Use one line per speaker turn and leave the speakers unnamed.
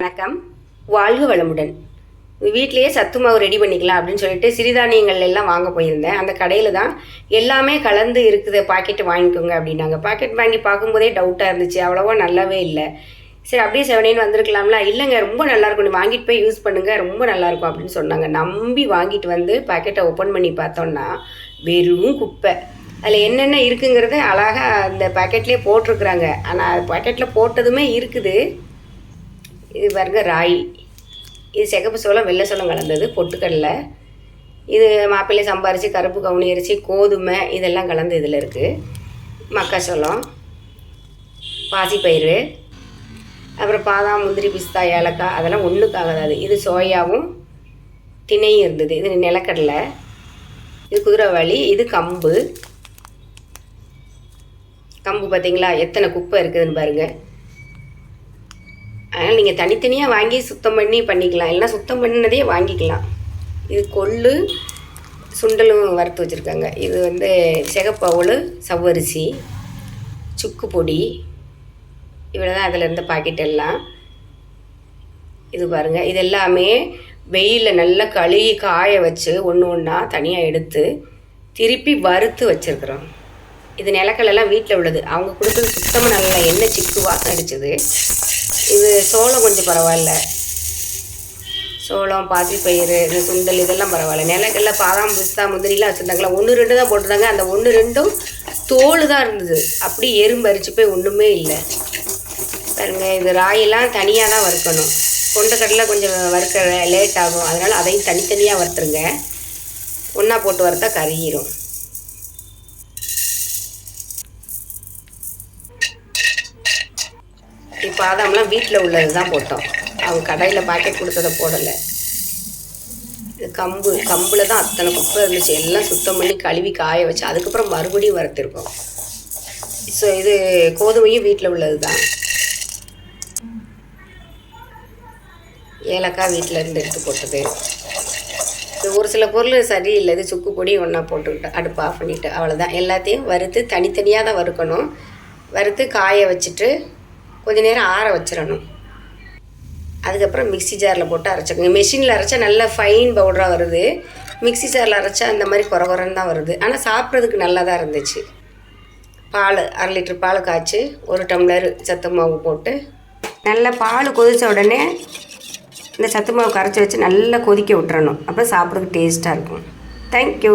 வணக்கம். வாழ்க வளமுடன். வீட்டிலேயே சத்து மாவு ரெடி பண்ணிக்கலாம் அப்படின்னு சொல்லிட்டு சிறுதானியங்கள் எல்லாம் வாங்க போயிருந்தேன். அந்த கடையில் தான் எல்லாமே கலந்து இருக்குது பாக்கெட் வாங்கிக்கோங்க அப்படின்னாங்க. பாக்கெட் வாங்கி பார்க்கும்போதே டவுட்டாக இருந்துச்சு. அவ்வளோவா நல்லாவே இல்லை. சரி அப்படியே செவனேன்னு வந்திருக்கலாம்ல. இல்லைங்க ரொம்ப நல்லாயிருக்கும் நீ வாங்கிட்டு போய் யூஸ் பண்ணுங்க. ரொம்ப நல்லாயிருக்கும் அப்படின்னு சொன்னாங்க. நம்பி வாங்கிட்டு வந்து பாக்கெட்டை ஓப்பன் பண்ணி பார்த்தோம்னா வெறும் குப்பை. அதில் என்னென்ன இருக்குங்கிறத அழகாக அந்த பாக்கெட்லேயே போட்டிருக்குறாங்க. ஆனால் பாக்கெட்டில் போட்டதுமே இருக்குது. இது பாருங்க ராய் இது சிகப்பு சோளம் வெள்ளை சோளம் கலந்தது பொட்டுக்கடலை. இது மாப்பிள்ளை சம்பாரிச்சு கருப்பு கவுனி அரிசி கோதுமை இதெல்லாம் கலந்து இதில் இருக்குது மக்காச்சோளம் பாசிப்பயிறு அப்புறம் பாதாம் முந்திரி பிஸ்தா ஏலக்காய் அதெல்லாம் ஒன்றுக்காகாது இது சோயாவும் திணையும் இருந்தது. இது நிலக்கடலை இது குதிரைவாளி இது கம்பு. கம்பு பார்த்தீங்களா எத்தனை குப்பை இருக்குதுன்னு பாருங்கள் அதனால் நீங்கள் தனித்தனியாக வாங்கி சுத்தம் பண்ணி பண்ணிக்கலாம். இல்லைனா சுத்தம் பண்ணதே வாங்கிக்கலாம். இது கொள்ளு சுண்டலும் வறுத்து வச்சுருக்காங்க. இது வந்து சிகப்பவுள் சவ்வரிசி சுக்கு பொடி. இவ்வளோ தான் அதில் இருந்த பாக்கெட் எல்லாம். இது பாருங்கள் இது எல்லாமே வெயிலில் நல்லா கழுவி காய வச்சு ஒன்று ஒன்றா தனியாக எடுத்து திருப்பி வறுத்து வச்சுருக்குறோம். இது நிலக்கடலாம் வீட்டில் உள்ளது. அவங்க கொடுத்தது சுத்தமாக நல்லா எண்ணெய் சிக்கு வாசம் அடிச்சது. இது சோளம் கொஞ்சம் பரவாயில்ல. சோளம் பாசிப்பயிறு இந்த சுண்டல் இதெல்லாம் பரவாயில்ல. நிலக்கடல பாதாம் பிஸ்தா முந்திரிலாம் வச்சுருந்தாங்களா? ஒன்று ரெண்டு தான் போட்டிருந்தாங்க. அந்த ஒன்று ரெண்டும் தோல் தான் இருந்தது. அப்படி எறும்பு அரிச்சு போய் ஒன்றுமே இல்லை. பாருங்க இது ராயெல்லாம் தனியாக தான் வறுக்கணும். கொண்டக்கடலை கொஞ்சம் வறுக்க லேட் ஆகும். அதனால் அதையும் தனித்தனியாக வறுத்துருங்க. ஒன்றா போட்டு வறுத்தா கருகிரும். பாதாம்லாம் வீட்டில் உள்ளது தான் போட்டோம். அவங்க கடையில் பாக்கெட் கொடுத்ததை போடலை. இது கம்பு கம்பில் தான் அத்தனை குப்பை இருந்துச்சு. எல்லாம் சுத்தம் பண்ணி கழுவி காய வச்சு அதுக்கப்புறம் மறுபடியும் வறுத்துருக்கோம். ஸோ இது கோதுமையும் வீட்டில் உள்ளது தான். ஏலக்காய் வீட்டில் இருந்து எடுத்து போட்டது. இது ஒரு சில பொருள் சரியில்லை. இது சுக்கு பொடி ஒன்றா போட்டுக்கிட்டு அடுப்பு ஆஃப் பண்ணிவிட்டு அவ்வளோதான் எல்லாத்தையும் வறுத்து தனித்தனியாக தான் வறுக்கணும். வறுத்து காய வச்சுட்டு கொஞ்ச நேரம் ஆற வச்சிடணும் அதுக்கப்புறம் மிக்ஸி ஜாரில் போட்டு அரைச்சிக்கோங்க மிஷினில் அரைச்சா நல்ல ஃபைன் பவுடராக வருது. மிக்ஸி ஜாரில் அரைச்சா அந்த மாதிரி குறை குறைன்னு தான் வருது. ஆனால் சாப்பிட்றதுக்கு நல்லா தான் இருந்துச்சு. பால் அரை லிட்டர் பால் காய்ச்சி ஒரு டம்ளர் சத்து மாவு போட்டு நல்லா பால் கொதித்த உடனே இந்த சத்து மாவு கரைச்சி வச்சு நல்லா கொதிக்க விட்டுறணும். அப்போ சாப்பிட்றதுக்கு டேஸ்ட்டாக இருக்கும். தேங்க்யூ